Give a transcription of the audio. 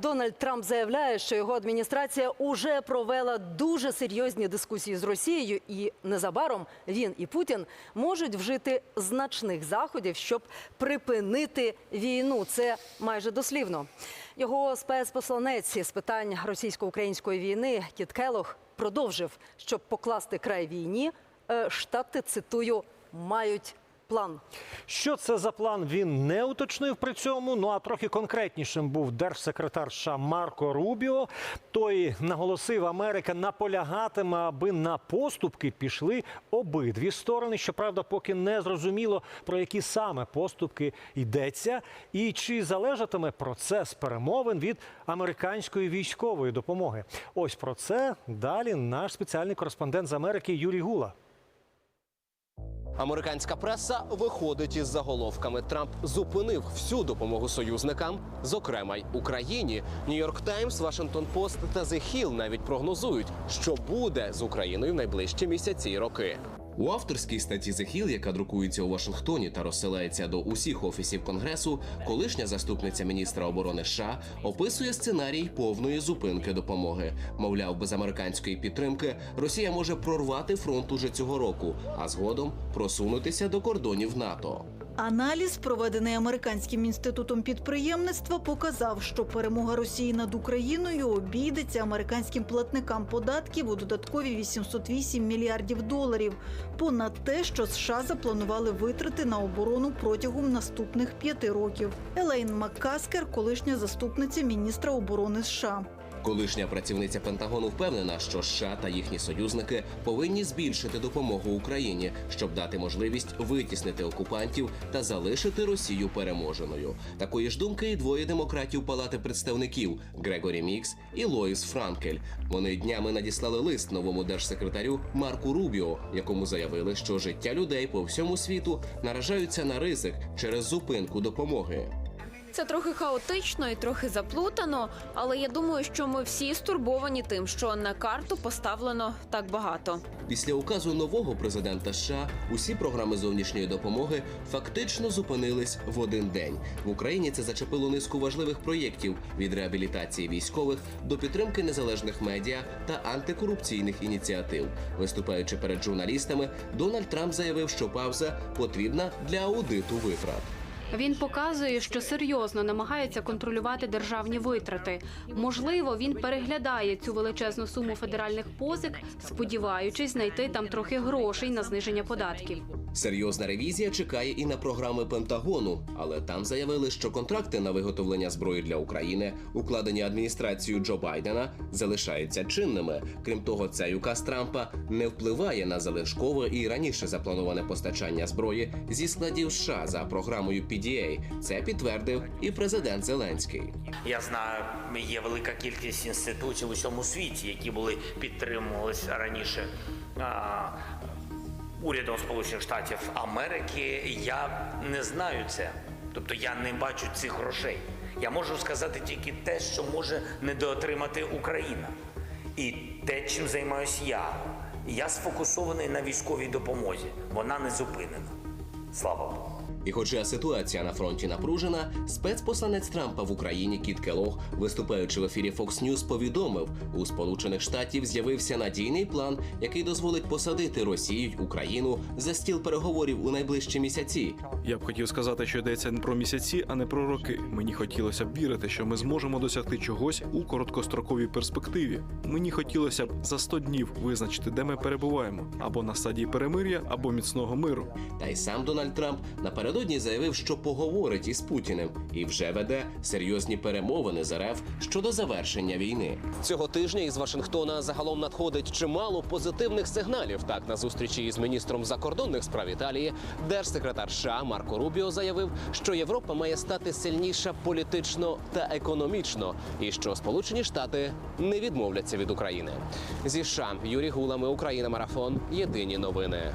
Дональд Трамп заявляє, що його адміністрація уже провела дуже серйозні дискусії з Росією, і незабаром він і Путін можуть вжити значних заходів, щоб припинити війну. Це майже дослівно. Його спецпосланець з питань російсько-української війни Кіт Келох продовжив, щоб покласти край війні. е, Штати цитую мають план. Що це за план? Він не уточнив при цьому. Ну а трохи конкретнішим був держсекретар США Марко Рубіо. Той наголосив, Америка наполягатиме, аби на поступки пішли обидві сторони. Щоправда, поки не зрозуміло про які саме поступки йдеться, і чи залежатиме процес перемовин від американської військової допомоги. Ось про це далі наш спеціальний кореспондент з Америки Юрій Гула. Американська преса виходить із заголовками. Трамп зупинив всю допомогу союзникам, зокрема й Україні. Нью-Йорк Таймс, Вашингтон Пост та The Hill навіть прогнозують, що буде з Україною в найближчі місяці і роки. У авторській статті The Hill, яка друкується у Вашингтоні та розсилається до усіх офісів конгресу, колишня заступниця міністра оборони США описує сценарій повної зупинки допомоги. Мовляв, без американської підтримки Росія може прорвати фронт уже цього року, а згодом просунутися до кордонів НАТО. Аналіз, проведений американським інститутом підприємництва, показав, що перемога Росії над Україною обійдеться американським платникам податків у додаткові 808 мільярдів доларів, понад те, що США запланували витрати на оборону протягом наступних п'яти років. Елейн Маккаскер, колишня заступниця міністра оборони США. Колишня працівниця Пентагону впевнена, що США та їхні союзники повинні збільшити допомогу Україні, щоб дати можливість витіснити окупантів та залишити Росію переможеною. Такої ж думки і двоє демократів Палати представників Грегорі Мікс і Лоїс Франкель. Вони днями надіслали лист новому держсекретарю Марку Рубіо, якому заявили, що життя людей по всьому світу наражаються на ризик через зупинку допомоги. Це трохи хаотично і трохи заплутано, але я думаю, що ми всі стурбовані тим, що на карту поставлено так багато. Після указу нового президента США усі програми зовнішньої допомоги фактично зупинились в один день. В Україні це зачепило низку важливих проєктів від реабілітації військових до підтримки незалежних медіа та антикорупційних ініціатив. Виступаючи перед журналістами, Дональд Трамп заявив, що пауза потрібна для аудиту витрат. Він показує, що серйозно намагається контролювати державні витрати. Можливо, він переглядає цю величезну суму федеральних позик, сподіваючись знайти там трохи грошей на зниження податків. Серйозна ревізія чекає і на програми Пентагону, але там заявили, що контракти на виготовлення зброї для України, укладені адміністрацією Джо Байдена, залишаються чинними. Крім того, цей указ Трампа не впливає на залишкове і раніше заплановане постачання зброї зі складів США за програмою PDA. Це підтвердив і президент Зеленський. Я знаю, є велика кількість інститутів у всьому світі, які були підтримувалися раніше урядом Сполучених Штатів Америки. Я не знаю це. Тобто я не бачу цих грошей. Я можу сказати тільки те, що може недоотримати Україна. І те, чим займаюся я. Я сфокусований на військовій допомозі. Вона не зупинена. Слава Богу. І хоча ситуація на фронті напружена, спецпосланець Трампа в Україні Кіт Келог, виступаючи в ефірі Fox News, повідомив, у Сполучених Штатів з'явився надійний план, який дозволить посадити Росію й Україну за стіл переговорів у найближчі місяці. Я б хотів сказати, що йдеться не про місяці, а не про роки. Мені хотілося б вірити, що ми зможемо досягти чогось у короткостроковій перспективі. Мені хотілося б за 100 днів визначити, де ми перебуваємо, або на стадії перемир'я, або міцного миру. Та й сам Дональд Трамп напередодні заявив, що поговорить із Путіним і вже веде серйозні перемовини з РФ щодо завершення війни. Цього тижня із Вашингтона загалом надходить чимало позитивних сигналів. Так, на зустрічі із міністром закордонних справ Італії, держсекретар США Марко Рубіо заявив, що Європа має стати сильніша політично та економічно, і що Сполучені Штати не відмовляться від України. Зі США Юрій Гулами, Україна Марафон. Єдині новини.